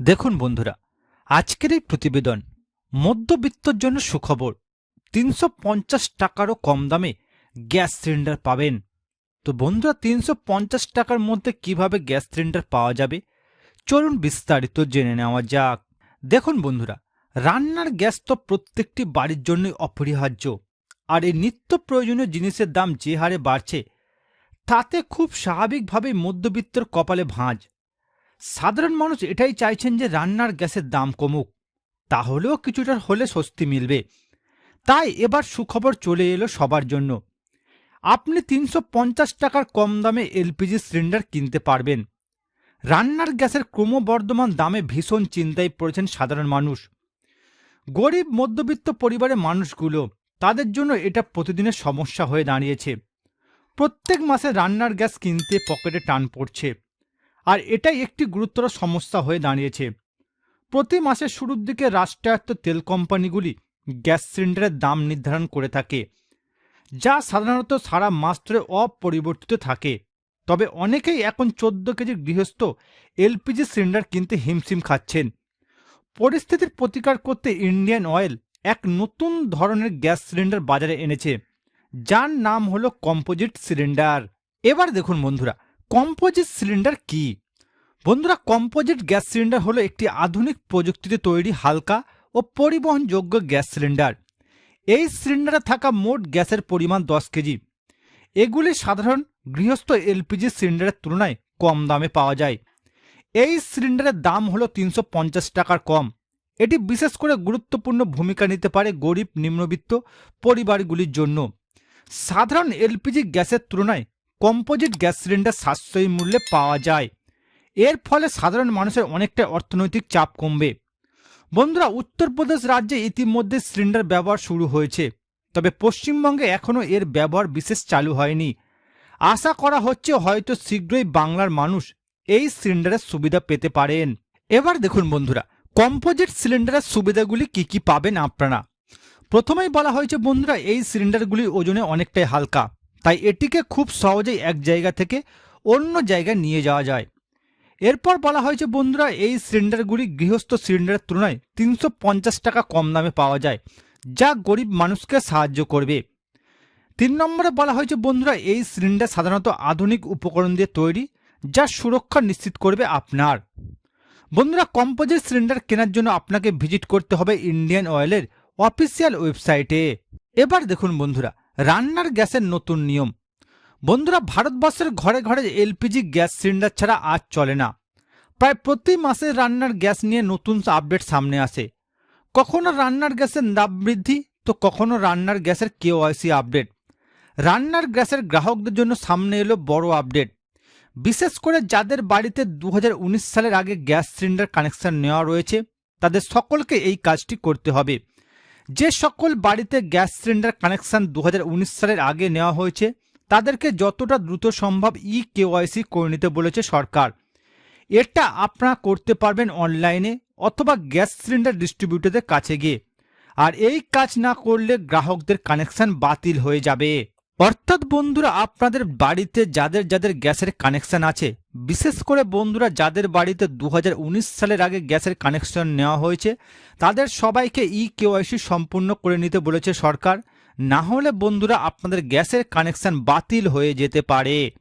দেখুন বন্ধুরা, আজকের এই প্রতিবেদন মধ্যবিত্তর জন্য সুখবর। তিনশো পঞ্চাশ টাকারও কম দামে গ্যাস সিলিন্ডার পাবেন। তো বন্ধুরা, তিনশো পঞ্চাশ টাকার মধ্যে কীভাবে গ্যাস সিলিন্ডার পাওয়া যাবে? চলুন বিস্তারিত জেনে নেওয়া যাক। দেখুন বন্ধুরা, রান্নার গ্যাস তো প্রত্যেকটি বাড়ির জন্যই অপরিহার্য, আর এই নিত্য প্রয়োজনীয় জিনিসের দাম যে হারে বাড়ছে, তাতে খুব স্বাভাবিকভাবেই মধ্যবিত্তর কপালে ভাঁজ। সাধারণ মানুষ এটাই চাইছেন যে রান্নার গ্যাসের দাম কমুক। তাহলেও কিছুটা হলে স্বস্তি মিলবে। তাই এবার সুখবর চলে এলো সবার জন্য। আপনি তিনশো পঞ্চাশ টাকার কম দামে এলপিজি সিলিন্ডার কিনতে পারবেন। রান্নার গ্যাসের ক্রমবর্ধমান দামে ভীষণ চিন্তায় পড়েছেন সাধারণ মানুষ। গরিব, মধ্যবিত্ত পরিবারের মানুষগুলো তাদের জন্য এটা প্রতিদিনের সমস্যা হয়ে দাঁড়িয়েছে। প্রত্যেক মাসে রান্নার গ্যাস কিনতে পকেটে টান পড়ছে। আর এটাই একটি গুরুতর সমস্যা হয়ে দাঁড়িয়েছে। প্রতি মাসের শুরুর দিকে রাষ্ট্রায়ত্ত তেল কোম্পানিগুলি গ্যাস সিলিন্ডারের দাম নির্ধারণ করে থাকে, যা সাধারণত সারা মাস ধরে অপরিবর্তিত থাকে। তবে অনেকেই এখন চোদ্দ কেজির গৃহস্থ এলপিজি সিলিন্ডার কিনতে হিমশিম খাচ্ছেন। পরিস্থিতির প্রতিকার করতে ইন্ডিয়ান অয়েল এক নতুন ধরনের গ্যাস সিলিন্ডার বাজারে এনেছে, যার নাম হলো কম্পোজিট সিলিন্ডার। এবার দেখুন বন্ধুরা, কম্পোজিট সিলিন্ডার কি? বন্ধুরা কম্পোজিট গ্যাস সিলিন্ডার হলো একটি আধুনিক প্রযুক্তিতে তৈরি হালকা ও পরিবহনযোগ্য গ্যাস সিলিন্ডার। এই সিলিন্ডারে থাকা মোট গ্যাসের পরিমাণ দশ কেজি। এগুলি সাধারণ গৃহস্থ এলপিজি সিলিন্ডারের তুলনায় কম দামে পাওয়া যায়। এই সিলিন্ডারের দাম হলো তিনশো টাকার কম। এটি বিশেষ করে গুরুত্বপূর্ণ ভূমিকা নিতে পারে গরিব, নিম্নবিত্ত পরিবারগুলির জন্য। সাধারণ এলপিজি গ্যাসের তুলনায় কম্পোজিট গ্যাস সিলিন্ডার সাশ্রয়ী মূল্যে পাওয়া যায়। এর ফলে সাধারণ মানুষের অনেকটা অর্থনৈতিক চাপ কমবে। বন্ধুরা, উত্তরপ্রদেশ রাজ্যে ইতিমধ্যে সিলিন্ডার ব্যবহার শুরু হয়েছে, তবে পশ্চিমবঙ্গে এখনও এর ব্যবহার বিশেষ চালু হয়নি। আশা করা হচ্ছে হয়তো শীঘ্রই বাংলার মানুষ এই সিলিন্ডারের সুবিধা পেতে পারেন। এবার দেখুন বন্ধুরা, কম্পোজিট সিলিন্ডারের সুবিধাগুলি কি কি পাবেন আপনারা? প্রথমেই বলা হয়েছে বন্ধুরা, এই সিলিন্ডারগুলি ওজনে অনেকটাই হালকা, তাই এটিকে খুব সহজেই এক জায়গা থেকে অন্য জায়গায় নিয়ে যাওয়া যায়। এরপর বলা হয়েছে বন্ধুরা, এই সিলিন্ডারগুলি গৃহস্থ সিলিন্ডারের তুলনায় তিনশো পঞ্চাশ টাকা কম দামে পাওয়া যায়, যা গরিব মানুষকে সাহায্য করবে। তিন নম্বরে বলা হয়েছে বন্ধুরা, এই সিলিন্ডার সাধারণত আধুনিক উপকরণ দিয়ে তৈরি, যা সুরক্ষা নিশ্চিত করবে আপনার। বন্ধুরা, কম্পোজিট সিলিন্ডার কেনার জন্য আপনাকে ভিজিট করতে হবে ইন্ডিয়ান অয়েলের অফিসিয়াল ওয়েবসাইটে। এবার দেখুন বন্ধুরা, রান্নার গ্যাসের নতুন নিয়ম। বন্ধুরা, ভারতবর্ষের ঘরে ঘরে এলপিজি গ্যাস সিলিন্ডার ছাড়া আজ চলে না। প্রায় প্রতি মাসে রান্নার গ্যাস নিয়ে নতুন আপডেট সামনে আসে। কখনো রান্নার গ্যাসের দাম বৃদ্ধি, তো কখনো রান্নার গ্যাসের কেওয়াইসি আপডেট। রান্নার গ্যাসের গ্রাহকদের জন্য সামনে এলো বড় আপডেট। বিশেষ করে যাদের বাড়িতে দু হাজার উনিশ সালের আগে গ্যাস সিলিন্ডার কানেকশন নেওয়া রয়েছে, তাদের সকলকে এই কাজটি করতে হবে। যে সকল বাড়িতে গ্যাস সিলিন্ডার কানেকশন দু হাজার উনিশ সালের আগে নেওয়া হয়েছে তাদেরকে যতটা দ্রুত সম্ভব ই কেওয়াইসি করে নিতে বলেছে সরকার। এটা আপনারা করতে পারবেন অনলাইনে অথবা গ্যাস সিলিন্ডার ডিস্ট্রিবিউটরদের কাছে গিয়ে। আর এই কাজ না করলে গ্রাহকদের কানেকশন বাতিল হয়ে যাবে। অর্থাৎ বন্ধুরা, আপনাদের বাড়িতে যাদের যাদের গ্যাসের কানেকশন আছে, বিশেষ করে বন্ধুরা যাদের বাড়িতে দু হাজার উনিশ সালের আগে গ্যাসের কানেকশন নেওয়া হয়েছে, তাদের সবাইকে ই কেওয়াইসি সম্পূর্ণ করে নিতে বলেছে সরকার। না হলে বন্ধুরা আপনাদের গ্যাসের কানেকশন বাতিল হয়ে যেতে পারে।